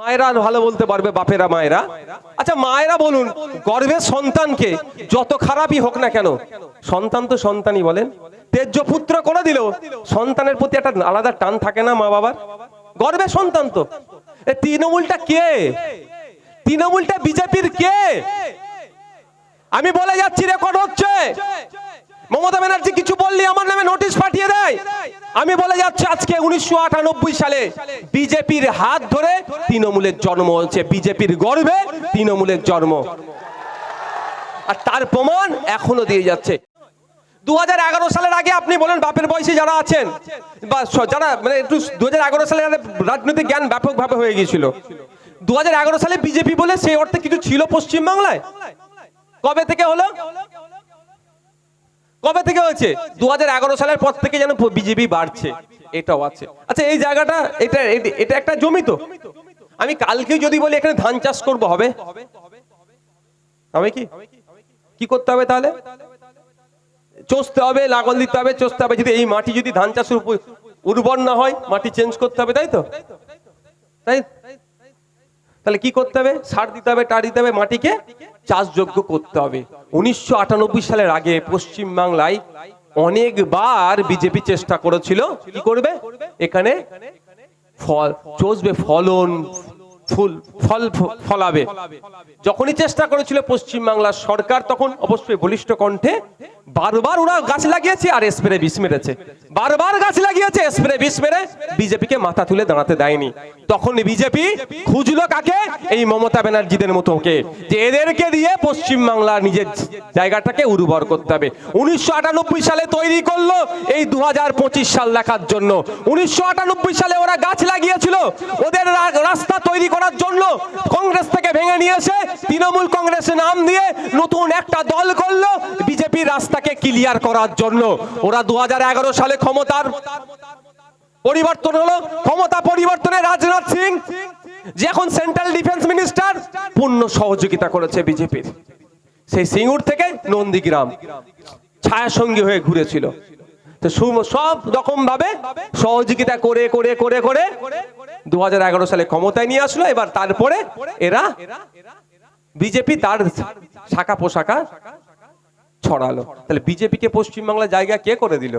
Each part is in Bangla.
মায়েরা ভালো বলতে পারবে, বাপেরা মায়েরা। আচ্ছা মায়েরা বলুন গর্ভের সন্তানকে যত খারাপই হোক না কেন, সন্তান তো সন্তানই বলেন। তেজ্য পুত্র করে দিল, সন্তানের প্রতি একটা আলাদা টান থাকে না মা বাবার? গর্ভের সন্তান তো। তৃণমূলটা কে? তৃণমূলটা বিজেপির কে? আমি বলে যাচ্ছি, রেকর্ড হচ্ছে। মমতা ব্যানার্জি, কিছু বললি? আমার নামে নোটিশ পাঠিয়ে দেয়। আমি বলে যাচ্ছি, আজকে উনিশশো আটানব্বই সালে বিজেপির হাত ধরে তৃণমূলের জন্ম হচ্ছে বিজেপির গর্বে তৃণমূলের জন্ম। আর তার প্রমাণ এখনও দিয়ে যাচ্ছে। দু হাজার এগারো সালের আগে আপনি বলেন, বাপের বয়সী যারা আছেন, বা যারা মানে একটু দু হাজার এগারো সালে রাজনৈতিক জ্ঞান ব্যাপকভাবে হয়ে গিয়েছিল। দু হাজার এগারো সালে বিজেপি বলে সেই অর্থে কিছু ছিল পশ্চিমবাংলায়? কবে থেকে হলো? কবে থেকে হয়েছে? দু সালের পর থেকে যেন বিজেপি বাড়ছে। এটাও আছে। আচ্ছা এই জায়গাটা, এটা এটা একটা জমি তো। আমি কালকে যদি বলি এখানে ধান চাষ করব, হবে? হবে কি? কি করতে হবে তাহলে? চষতে হবে, লাঙল দিতে হবে, চষতে হবে। যদি এই মাটি যদি ধান উপ- উর্বর না হয়, মাটি চেঞ্জ করতে হবে, তাই তো? তাই তাহলে কি করতে হবে? সার দিতে হবে, টার দিতে হবে, মাটিকে চাষযোগ্য করতে হবে। উনিশশো আটানব্বই সালের আগে পশ্চিম বাংলায় অনেকবার বিজেপি চেষ্টা করেছিল। কি করবে? এখানে ফল, চষবে ফলন ফুল, ফল ফলাবে। যখনই চেষ্টা করেছিল পশ্চিম বাংলার সরকার, তখন অবশ্যই বলিষ্ঠ কণ্ঠে বারবার ওরা গাছ লাগিয়েছে আর স্প্রে বিষ মেরেছে। বারবার গাছ লাগিয়েছে, স্প্রে বিষ মেরে বিজেপিকে মাথা তুলে দাঁড়াতে দেয়নি। তখন বিজেপি খুঁজলো কাকে? এই মমতা ব্যানার্জিদের মতোকে যে এদেরকে দিয়ে পশ্চিম বাংলার নিজের জায়গাটাকে উর্বর করতে হবে। উনিশশো আটানব্বই সালে তৈরি করল এই দু হাজার পঁচিশ সাল দেখার জন্য। উনিশশো আটানব্বই সালে ওরা গাছ লাগিয়েছিল, ওদের রাস্তা তৈরি করার জন্য কংগ্রেস থেকে ভেঙে নিয়েছে। তৃণমূল কংগ্রেসের নাম দিয়ে নতুন একটা দল করল। বিজেপির রাস্তাকে ক্লিয়ার করার জন্য। ওরা দুহাজার এগারো সালে ক্ষমতার পরিবর্তন হলো। ক্ষমতা পরিবর্তনে রাজনাথ সিং, যে এখন সেন্ট্রাল ডিফেন্স মিনিস্টার পূর্ণ সহযোগিতা করেছে বিজেপির। সেই সিঙ্গুর থেকে নন্দীগ্রাম ছায়া সঙ্গী হয়ে ঘুরেছিল। তো সব রকম ভাবে সহযোগিতা করে করে করে করে দু সালে ক্ষমতায় নিয়ে আসলো। এবার তারপরে এরা বিজেপি তার শাখা পোশাকা ছড়ালো। তাহলে বিজেপিকে পশ্চিমবাংলার জায়গা কে করে দিল?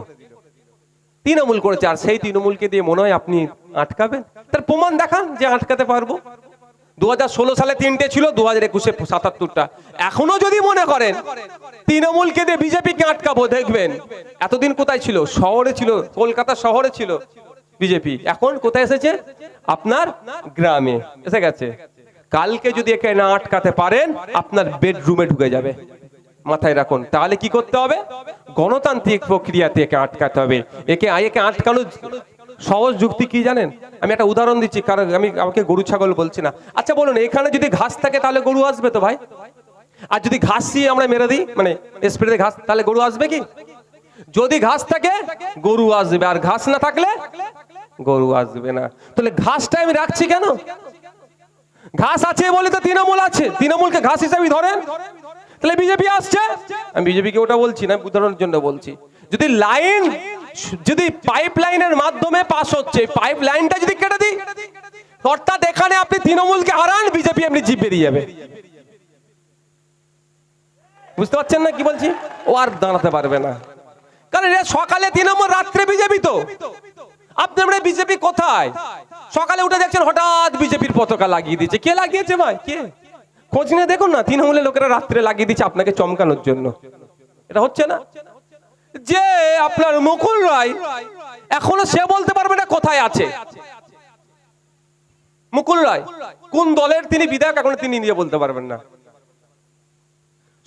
তৃণমূল করেছে। আর সেই তৃণমূলকে দিয়ে মনে হয় আপনি আটকাবেন। তার প্রমাণ দেখান যে আটকাতে পারব। দুহাজার ষোলো সালে তিনটে ছিল দু হাজার একুশে সাতাত্তরটা। এখনও যদি মনে করেন, তৃণমূলকে দিয়ে বিজেপিকে আটকাবো, দেখবেন। এতদিন কোথায় ছিল? শহরে ছিল, কলকাতা শহরে ছিল বিজেপি। এখন কোথায় এসেছে? আপনার গ্রামে এসে গেছে। কালকে যদি একে না আটকাতে পারেন, আপনার বেডরুমে ঢুকে যাবে। মাথায় রাখুন। তাহলে কি করতে হবে? গণতান্ত্রিক প্রক্রিয়াতে একে আটকাতে হবে। একে একে আটকানো সহজ যুক্তি কি জানেন? আমি একটা উদাহরণ দিচ্ছি, কারণ আমি আমাকে গরু ছাগল বলছি না। আচ্ছা বলুন, এখানে যদি ঘাস থাকে তাহলে গরু আসবে তো ভাই? আর যদি ঘাস দিয়ে আমরা মেরে দিই মানে স্প্রেতে ঘাস, তাহলে গরু আসবে কি? যদি ঘাস থাকে, গরু আসবে। আর ঘাস না থাকলে, গরু আসবে না। তাহলে ঘাসটা আমি রাখছি কেন? ঘাস আছে বলে তো তৃণমূল আছে। তৃণমূলকে ঘাস হিসাবে ধরেন। তাহলে বিজেপি আসছে। আমি বিজেপিকে ওটা বলছি না উদাহরণের জন্য বলছি। যদি লাইন যদি পাইপ লাইনের মাধ্যমে পাস হচ্ছে পাইপ লাইনটা যদি কেটে দিই, অর্থাৎ এখানে আপনি তৃণমূলকে হারান, বিজেপি আপনি জিপ বেরিয়ে যাবে। বুঝতে পারছেন না কি বলছি? ও আর দাঁড়াতে পারবে না। কারণ এরা সকালে তৃণমূল, রাত্রে বিজেপি তো। আপনার বিজেপি কোথায়? সকালে উঠে দেখছেন হঠাৎ বিজেপির পতাকা লাগিয়ে দিচ্ছে। কে লাগিয়েছে ভাই? কে? খোঁজ নিয়ে দেখুন না, তৃণমূলের লোকেরা রাত্রে লাগিয়ে দিচ্ছে আপনাকে চমকানোর জন্য। এটা হচ্ছে না? যে আপনার মুকুল রায় এখনও সে বলতে পারবে না কোথায় আছে। মুকুল রায়, কোন দলের তিনি বিধায়ক এখন তিনি নিয়ে বলতে পারবেন না।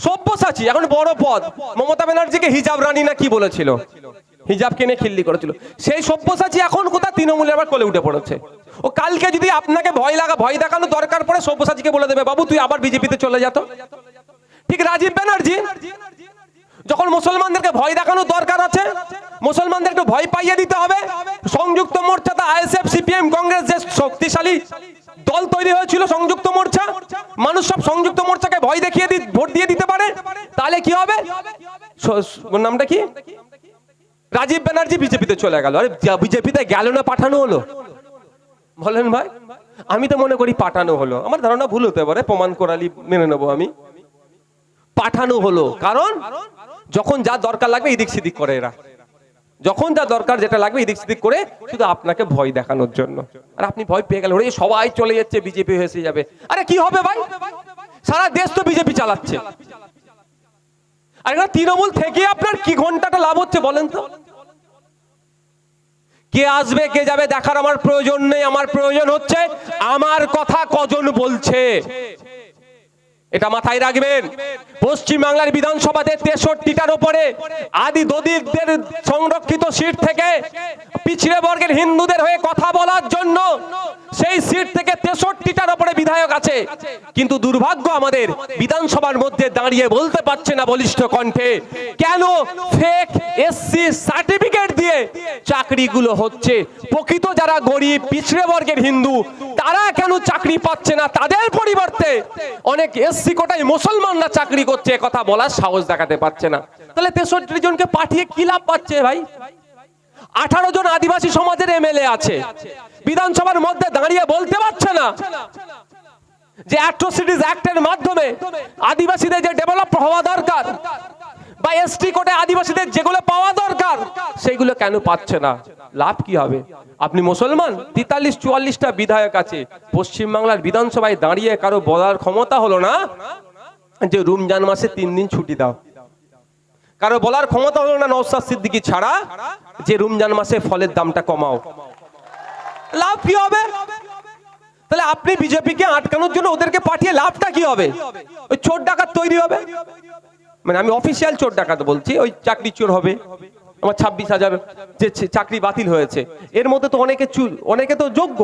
সব্যসাচী, এখন বড় পদ, মমতা ব্যানার্জিকে হিজাব রানী না কি বলেছিল? হিজাব কিনে খিল্লি করেছিল। সেই সব্যসাচী এখন কোথায়? তৃণমূলে আবার কোলে উঠে পড়েছে। ও কালকে যদি আপনাকে ভয় লাগা, ভয় দেখানো দরকার পড়ে, সব্যসাচীকে বলে দেবে, বাবু, তুই আবার বিজেপিতে চলে যেত ঠিক, রাজীব ব্যানার্জি যখন মুসলমানদেরকে ভয় দেখানোর দরকার আছে, মুসলমানদের একটু ভয় পাইয়ে দিতে হবে। সংযুক্ত মোর্চাতে আইএসএফ, সিপিএম, কংগ্রেস যে শক্তিশালী দল তৈরি হয়েছিল সংযুক্ত মোর্চা, মানুষ সব সংযুক্ত মোর্চাকে ভয় দেখিয়ে ভোট দিয়ে দিতে পারে। তাহলে কি হবে? নামটা কি? রাজীব ব্যানার্জি বিজেপিতে চলে গেল। আরে বিজেপিতে গেল না, পাঠানো হলো। বলেন ভাই, আমি তো মনে করি পাঠানো হলো। আমার ধারণা ভুল হতে পারে, প্রমাণ করালি মেনে নেব আমি। পাঠানো হলো, কারণ যখন যা দরকার লাগবে এদিক সেদিক করে এরা। যখন যা দরকার যেটা লাগবে এদিক সেদিক করে শুধু আপনাকে ভয় দেখানোর জন্য। আর আপনি ভয় পেয়ে গেলেন, ওরে, সবাই চলে যাচ্ছে, বিজেপি হয়েছে যাবে। আরে, কি হবে ভাই? সারা দেশ তো বিজেপি চালাচ্ছে। আর এখানে তৃণমূল থেকে আপনার কি ঘন্টাটা লাভ হচ্ছে বলেন তো? কে আসবে, কে যাবে, দেখার আমার প্রয়োজন নেই, আমার প্রয়োজন হচ্ছে, আমার কথা কজন বলছে? এটা মাথায় রাখবেন। পশ্চিম বাংলার বিধানসভাতে তেষট্টিটার উপরে আদি দদিকদের সংরক্ষিত সিট থেকে পিছিয়ে বর্গের হিন্দুদের হয়ে কথা বলার জন্য সেই সিট থেকে তেষট্টিটার উপরে বিধায়ক আছে। কিন্তু দুর্ভাগ্য আমাদের বিধানসভার মধ্যে দাঁড়িয়ে বলতে পারছে না বলিষ্ঠ কণ্ঠে, কেন ফেক এসসি সার্টিফিকেট দিয়ে চাকরিগুলো হচ্ছে? প্রকৃত যারা গরিব, পিছড়ে বর্গের হিন্দু, তারা কেন চাকরি পাচ্ছে না তাদের পরিবর্তে? অনেক এসসি কোটায় মুসলমানরা চাকরি করছে কথা বলার সাহস দেখাতে পারছে না। তাহলে তেষট্টি জনকে পাঠিয়ে কি লাভ পাচ্ছে ভাই? আঠারো জন আদিবাসী সমাজের এমএলএ আছে। বিধানসভার মধ্যে দাঁড়িয়ে বলতে পারছে না যে অ্যাট্রোসিটিস অ্যাক্টের মাধ্যমে আদিবাসীদের যে ডেভেলপ হওয়া দরকার বা এসটি কোটে আদিবাসীদের যেগুলো পাওয়া দরকার, সেইগুলো কেন পাচ্ছে না? লাভ কি হবে? আপনি মুসলমান? তেতাল্লিশ চুয়াল্লিশটা বিধায়ক আছে। পশ্চিমবাংলার বিধানসভায় দাঁড়িয়ে কারও বলার ক্ষমতা হলো না যে রমজান মাসে তিন দিন ছুটি দাও। কারও বলার ক্ষমতা হলো না নৌসাদ সিদ্দিকি ছাড়া যে রমজান মাসে ফলের দামটা কমাও। লাভ কি হবে? তাহলে আপনি বিজেপিকে আটকানোর জন্য ওদেরকে পাঠিয়ে লাভটা কি হবে? ওই চোর ডাকাত তৈরি হবে? মানে আমি অফিসিয়াল চোর ডাকাত বলছি, ওই চাকরি চোর হবে। আমার ছাব্বিশ হাজার যে চাকরি বাতিল হয়েছে। এর মধ্যে তো অনেকে অনেকে তো যোগ্য।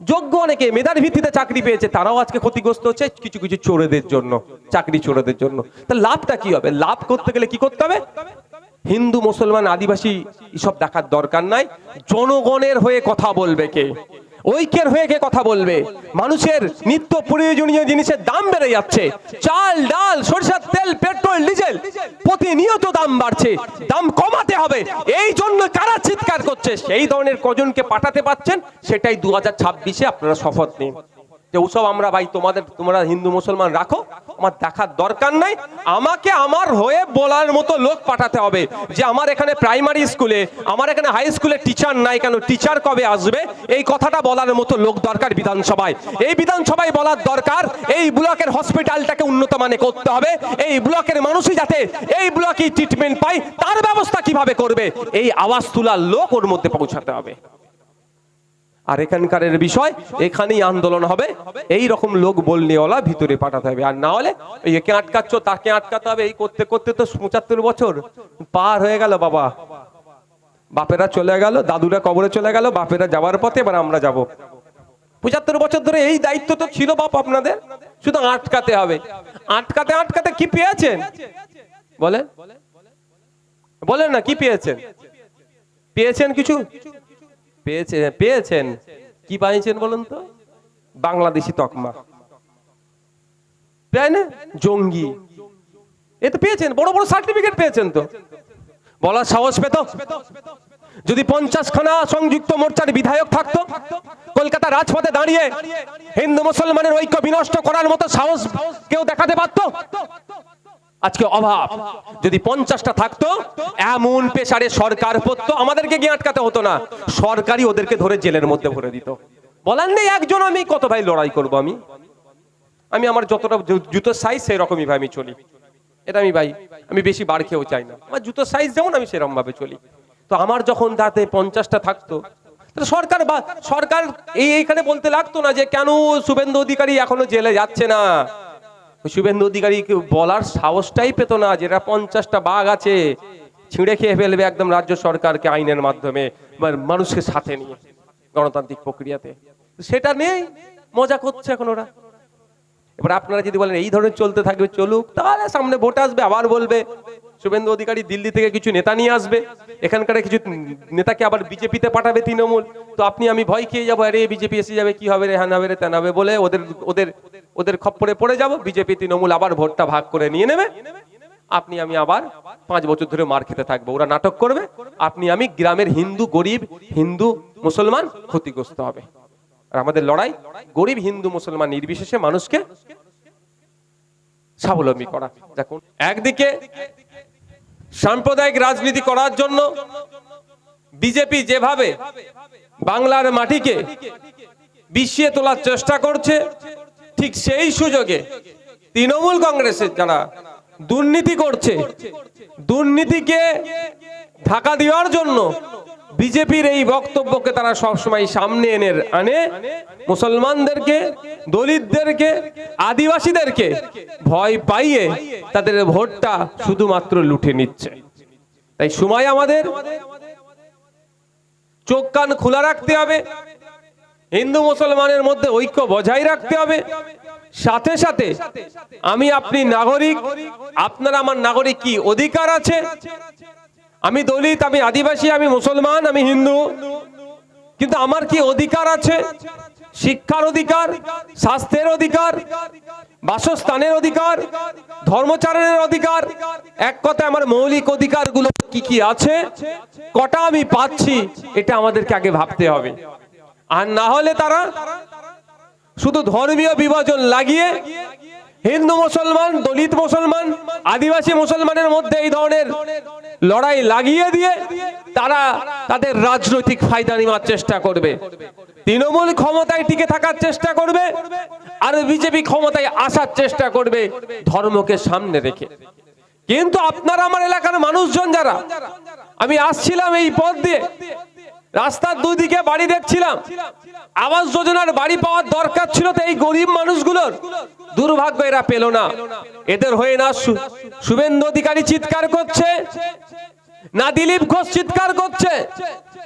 যোগ্য অনেকে, মেধার ভিত্তিতে চাকরি পেয়েছে, তারাও আজকে ক্ষতিগ্রস্ত হচ্ছে কিছু কিছু চোরেদের জন্য, চাকরি চোরেদের জন্য। তা লাভটা কি হবে? লাভ করতে গেলে কি করতে হবে? হিন্দু, মুসলমান, আদিবাসী এসব দেখার দরকার নাই। জনগণের হয়ে কথা বলবে কে? ঐক্যের হয়ে কে কথা বলবে? মানুষের নিত্য প্রয়োজনীয় জিনিসের দাম বেড়ে যাচ্ছে। চাল, ডাল, সরিষার তেল, পেট্রোল, ডিজেল প্রতিনিয়ত দাম বাড়ছে। দাম কমাতে হবে। এই জন্য কারা চিৎকার করছে? সেই ধরনের কজনকে পাঠাতে পাচ্ছেন সেটাই দু হাজার আপনারা শপথ নিন। যে ওসব আমরা ভাই তোমাদের, তোমরা হিন্দু, মুসলমান রাখো, আমার দেখার দরকার নাই। আমাকে আমার হয়ে বলার মতো লোক পাঠাতে হবে যে আমার এখানে প্রাইমারি স্কুলে আমার এখানে হাই স্কুলে টিচার নাই কেন? টিচার কবে আসবে? এই কথাটা বলার মতো লোক দরকার বিধানসভায়। এই বিধানসভায় বলার দরকার, এই ব্লকের হসপিটালটাকে উন্নত মানে করতে হবে। এই ব্লকের মানুষই যাতে এই ব্লকে ট্রিটমেন্ট পায়, তার ব্যবস্থা কীভাবে করবে? এই আওয়াজ তোলার লোক ওর মধ্যে পৌঁছাতে হবে। আর এখানকারের বিষয়, এখানেই আন্দোলন হবে। এই রকম লোক বলনেওয়ালা ভিতরে পাঠাতে হবে। আর না হলে একে আটকাচ্ছ, তাকে আটকাতে হবে। এই করতে করতে তো পঁচাত্তর বছর পার হয়ে গেল বাবা। বাপেরা চলে গেল, দাদুরা কবরে চলে গেল, বাপেরা যাওয়ার পথে এবার আমরা যাব। পঁচাত্তর বছর ধরে এই দায়িত্ব তো ছিল বাপ আপনাদের। শুধু আটকাতে হবে। আটকাতে আটকাতে কি পেয়েছেন? বলেন। বলেন না, কি পেয়েছেন? পেয়েছেন কিছু? পেয়েছে পেয়েছেন। কি পাইছেন বলুন তো? বাংলাদেশি তকমা। তাই না? জঙ্গি। এ তো পেয়েছেন, বড় বড় সার্টিফিকেট পেয়েছেন তো। বলার সাহস পেত? যদি পঞ্চাশ খানা সংযুক্ত মোর্চার বিধায়ক থাকতো, কলকাতা রাজপথে দাঁড়িয়ে হিন্দু মুসলমানের ঐক্য বিনষ্ট করার মতো সাহস কেউ দেখাতে পারতো? আজকে অভাব। যদি পঞ্চাশটা থাকতো, এমন পেশারে সরকার পড়তো, আমাদেরকে গিয়ে আটকাতে হতো না। সরকারই ওদেরকে ধরে জেলের মধ্যে ভরে দিত। বলার নেই, একজন আমি, কত ভাই লড়াই করব আমি? আমি আমার যতটা জুতোর সাইজ সেই রকমই ভাই আমি চলি। এটা আমি ভাই, আমি বেশি বার খেয়েও চাই না। আমার জুতোর সাইজ যেমন, আমি সেরকম ভাবে চলি। তো আমার যখন তাতে পঞ্চাশটা থাকতো সরকার বা, সরকার এই এইখানে বলতে লাগতো না যে, কেন শুভেন্দু অধিকারী এখনও জেলে যাচ্ছে না? শুভেন্দু অধিকারী বলার সাহসটাই পেত না যেটা পঞ্চাশটা বাঘ আছে, ছিঁড়ে খেয়ে ফেলবে একদম রাজ্য সরকারকে আইনের মাধ্যমে মানুষকে সাথে নিয়ে গণতান্ত্রিক প্রক্রিয়াতে। সেটা নেই, মজা করছে এখন ওরা। এবার আপনারা যদি বলেন, এই ধরনের চলতে থাকবে, চলুক, তাহলে সামনে ভোট আসবে, আবার বলবে, শুভেন্দু অধিকারী দিল্লি থেকে কিছু নেতা নিয়ে আসবে। এখানকার কিছু নেতাকে আবার বিজেপিতে পাঠাবে তৃণমূল। তো আপনি, আমি ভয় খেয়ে যাব, আরে বিজেপি এসে যাবে, কি হবে রে, হ্যান হবে রে তেন হবে, বলে ওদের ওদের ওদের খপ্পরে পড়ে যাব। বিজেপি, তৃণমূল আবার ভোটটা ভাগ করে নিয়ে নেবে। আপনি, আমি আবার পাঁচ বছর ধরে মার খেতে থাকব, ওরা নাটক করবে। আপনি, আমি গ্রামের হিন্দু গরিব, হিন্দু মুসলমান ক্ষতিগ্রস্ত হবে। আর আমাদের লড়াই গরিব হিন্দু মুসলমান নির্বিশেষে মানুষকে স্বাবলম্বী করা। দেখুন একদিকে সাম্প্রদায়িক রাজনীতি করার জন্য বিজেপি যেভাবে বাংলার মাটিকে বিষিয়ে তোলার চেষ্টা করছে, ঠিক সেই সুযোগে তৃণমূল কংগ্রেসের যারা দুর্নীতি করছে, দুর্নীতিকে ঢাকা দেওয়ার জন্য বিজেপির এই বক্তব্যকে তারা সবসময় সামনে এনে আনে। মুসলমানদেরকে, দলিতদেরকে, আদিবাসীদেরকে ভয় পাইয়ে তাদের ভোটটা শুধুমাত্র লুটে নিচ্ছে। তাই সময় আমাদের। চোখ কান খোলা রাখতে হবে। হিন্দু মুসলমানের মধ্যে ঐক্য বজায় রাখতে হবে। সাথে সাথে আমি আপনি নাগরিক, আপনার আমার নাগরিক কি অধিকার আছে? আমি দলিত, আমি আদিবাসী, আমি মুসলমান, আমি হিন্দু। কিন্তু আমার কি অধিকার আছে? শিক্ষার অধিকার, স্বাস্থ্যের অধিকার, বাসস্থানের অধিকার, ধর্মচারণের অধিকার? এক কথা আমার মৌলিক অধিকারগুলো কি কি আছে? কটা আমি পাচ্ছি? এটা আমাদেরকে আগে ভাবতে হবে। আর না হলে তারা শুধু ধর্মীয় বিভাজন লাগিয়ে হিন্দু মুসলমান, দলিত মুসলমান আদিবাসী মুসলমানের মধ্যে এই ধরনের লড়াই লাগিয়ে দিয়ে তারা তাদের রাজনৈতিক ফায়দা নেওয়ার চেষ্টা করবে। তৃণমূল ক্ষমতায় টিকে থাকার চেষ্টা করবে আর বিজেপি ক্ষমতায় আসার চেষ্টা করবে ধর্মকে সামনে রেখে। কিন্তু আপনার আমার এলাকার মানুষজন যারা, আমি আসছিলাম এই পথ দিয়ে রাস্তার দুদিকে বাড়ি দেখছিলাম। আবাস যোজনার বাড়ি পাওয়ার দরকার ছিল তো এই গরিব মানুষগুলোর। দুর্ভাগ্য, এরা পেল না। এদের হয়ে না শুভেন্দু অধিকারী চিৎকার করছে, না দিলীপ ঘোষ চিৎকার করছে।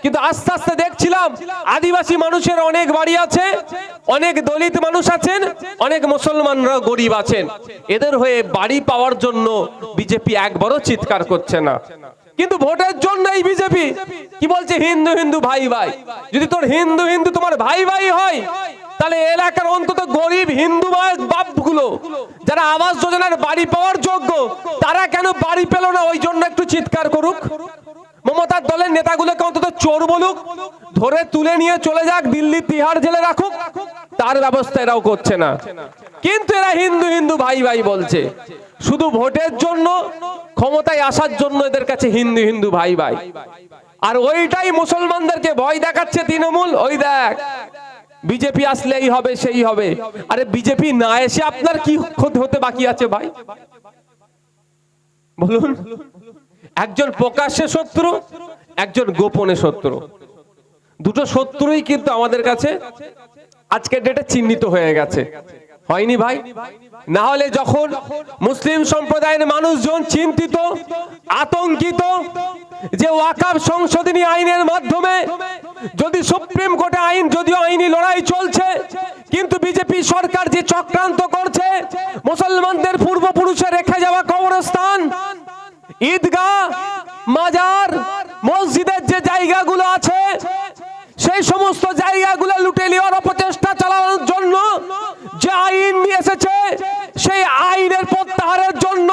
কিন্তু আস্তে আস্তে দেখছিলাম, আদিবাসী মানুষের অনেক বাড়ি আছে, অনেক দলিত মানুষ আছেন, অনেক মুসলমানরা গরিব আছেন। এদের হয়ে বাড়ি পাওয়ার জন্য বিজেপি একবারও চিৎকার করছে না। কিন্তু ভোটের জন্য এই বিজেপি। কি বলছে হিন্দু হিন্দু ভাই ভাই? যদি তোর হিন্দু হিন্দু তোমার ভাই ভাই হয়, তাহলে এলাকার অন্তত গরিব হিন্দু বাপগুলো, যারা আবাস যোজনার বাড়ি পাওয়ার যোগ্য, তারা কেন বাড়ি পেল না? ওই জন্য একটু চিৎকার করুক। মমতার দলের নেতাগুলোকে অন্তত চোর বলুক, ধরে তুলে নিয়ে চলে যাক দিল্লি তিহার জেলে রাখুক, তার ব্যবস্থা এরাও করছে না। কিন্তু এরা হিন্দু হিন্দু ভাই ভাই বলছে। শুধু ভোটের জন্য, ক্ষমতায় আসার জন্য এদের কাছে হিন্দু হিন্দু ভাই ভাই। আর ওইটাই মুসলমানদেরকে ভয় দেখাচ্ছে তৃণমূল, ওই দেখ, বিজেপি আসলেই হবে, সেই হবে। আরে বিজেপি না এসে আপনার কি ক্ষতি হতে বাকি আছে ভাই? বলুন, একজন প্রকাশ্যে শত্রু, একজন গোপনে শত্রু। দুটো শত্রুই কিন্তু আমাদের কাছে আজকের ডেটে চিহ্নিত হয়ে গেছে। হয়নি ভাই? না হলে যখন মুসলিম সম্প্রদায়ের মানুষজন চিন্তিত, আতঙ্কিত যে ওয়াকাব সংশোধনী আইনের মাধ্যমে যদি সুপ্রিম কোর্টে আইন, যদিও আইনি লড়াই চলছে, কিন্তু বিজেপি সরকার যে চক্রান্ত করছে, মুসলমানদের পূর্বপুরুষে রেখে যাওয়া কবরস্থান, ঈদগাহ, মাজার, মসজিদের যে জায়গাগুলো আছে, সেই সমস্ত জায়গাগুলো লুটে নেওয়ার অপচেষ্টা চালানোর জন্য আইন নিয়ে এসেছে সেই আইনের প্রত্যাহারের জন্য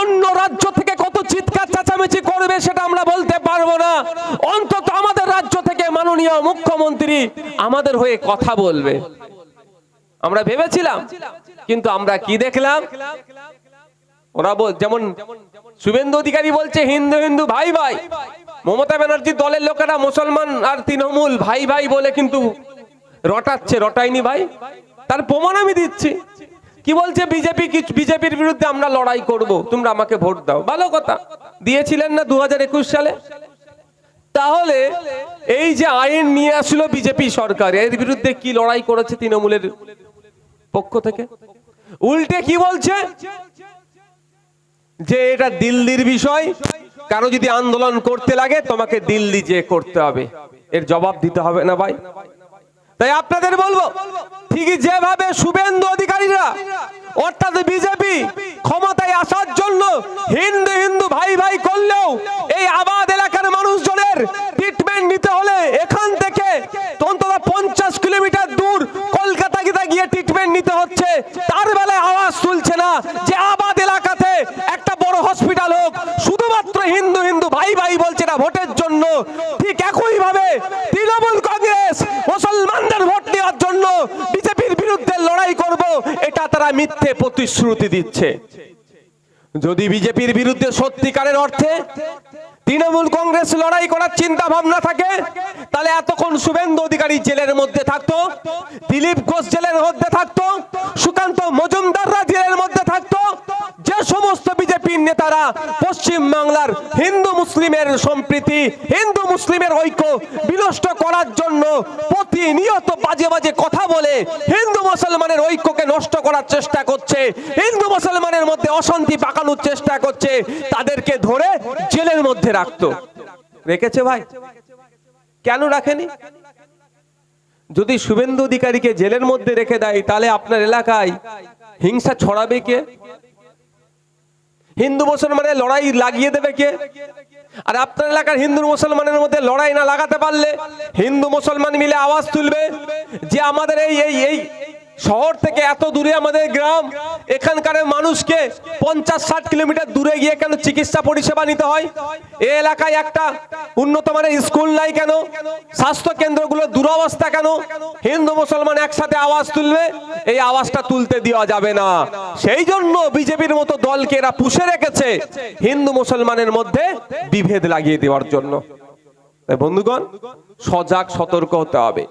অন্য রাজ্য থেকে কত চিৎকার চেঁচামেচি করবে সেটা আমরা বলতে পারব না। অন্তত আমাদের রাজ্য থেকে মাননীয় মুখ্যমন্ত্রী আমাদের হয়ে কথা বলবে। আমরা ভেবেছিলাম, কিন্তু আমরা কি দেখলাম? ওরা যেমন শুভেন্দু অধিকারী বলছে, হিন্দু হিন্দু ভাই ভাই। মমতা ব্যানার্জির দলের লোকেরা মুসলমান আর তৃণমূল ভাই ভাই বলে কিন্তু রটাচ্ছে, রটায়নি ভাই। তার প্রমাণ আমি দিচ্ছি। কি বলছে, বিজেপি বিজেপির বিরুদ্ধে আমরা লড়াই করব, তোমরা আমাকে ভোট দাও। ভালো কথা। দিয়েছিলেন না দুহাজার একুশ সালে? তাহলে এই যে আইন নিয়ে আসলো বিজেপি সরকার, এর বিরুদ্ধে কি লড়াই করেছে তৃণমূলের পক্ষ থেকে? উল্টে কি বলছে? যে এটা দিল্লির বিষয়, কারও যদি আন্দোলন করতে লাগে, তোমাকে দিল্লি যে করতে হবে। এর জবাব দিতে হবে না ভাই। তাই আপনাদের বলব ঠিকই যেভাবে শুভেন্দু অধিকারীরা, অর্থাৎ বিজেপি ক্ষমতায় আসার জন্য হিন্দু হিন্দু ভাই ভাই করলেও এই আবাদ এলাকার মানুষজনের ট্রিটমেন্ট নিতে হলে এখান থেকে অন্তত পঞ্চাশ কিলোমিটার দূর কলকাতা গিয়ে ট্রিটমেন্ট নিতে হচ্ছে। তার বেলায় আওয়াজ তুলছে না যে আবাদ এলাকাতে একটা বড় হসপিটাল হোক, শুধুমাত্র হিন্দু হিন্দু ভাই ভাই বলছে না ভোটের জন্য। ঠিক একইভাবে তারা মিথ্যে প্রতিশ্রুতি দিচ্ছে। যদি বিজেপির বিরুদ্ধে সত্যিকারের অর্থে তৃণমূল কংগ্রেস লড়াই করার চিন্তা ভাবনা থাকে, তাহলে এতক্ষণ শুভেন্দু অধিকারী জেলের মধ্যে থাকতো, দিলীপ ঘোষ জেলের মধ্যে থাকতো, সুকান্ত মজুমদাররা জেলের মধ্যে থাকতো, যে সমস্ত বিজেপির নেতারা পশ্চিম বাংলার হিন্দু মুসলিমের সম্প্রীতি, হিন্দু মুসলিমের ঐক্য বিনষ্ট করার জন্য প্রতিনিয়ত বাজে বাজে কথা বলে হিন্দু মুসলমানের ঐক্যকে নষ্ট করার চেষ্টা করছে। হিন্দু মুসলমানের মধ্যে অশান্তি পাকানোর চেষ্টা করছে। তাদেরকে ধরে জেলের মধ্যে রাখতো। রেখেছে ভাই? কেন রাখেনি? যদি শুভেন্দু অধিকারীকে জেলের মধ্যে রেখে দেয়, তাহলে আপনার এলাকায় হিংসা ছড়াবে কে? হিন্দু মুসলমানের লড়াই লাগিয়ে দেবে কে? আর আপনার এলাকার হিন্দু মুসলমানের মধ্যে লড়াই না লাগাতে পারলে হিন্দু মুসলমান মিলে আওয়াজ তুলবে যে আমাদের এই এই এই শহর থেকে এত দূরে আমাদের গ্রাম, এখানকার মানুষকে পঞ্চাশ ষাট কিলোমিটার দূরে গিয়ে কেন চিকিৎসা পরিষেবা নিতে হয়? এই এলাকায় একটা উন্নত মানের স্কুল নাই কেন? স্বাস্থ্য কেন্দ্রগুলোর দুরবস্থা কেন? হিন্দু, মুসলমান একসাথে আওয়াজ তুলবে, এই আওয়াজটা তুলতে দেওয়া যাবে না। সেই জন্য বিজেপির মতো দলকে এরা পুষে রেখেছে হিন্দু, মুসলমানের মধ্যে বিভেদ লাগিয়ে দেওয়ার জন্য। বন্ধুগণ, সজাগ, সতর্ক হতে হবে।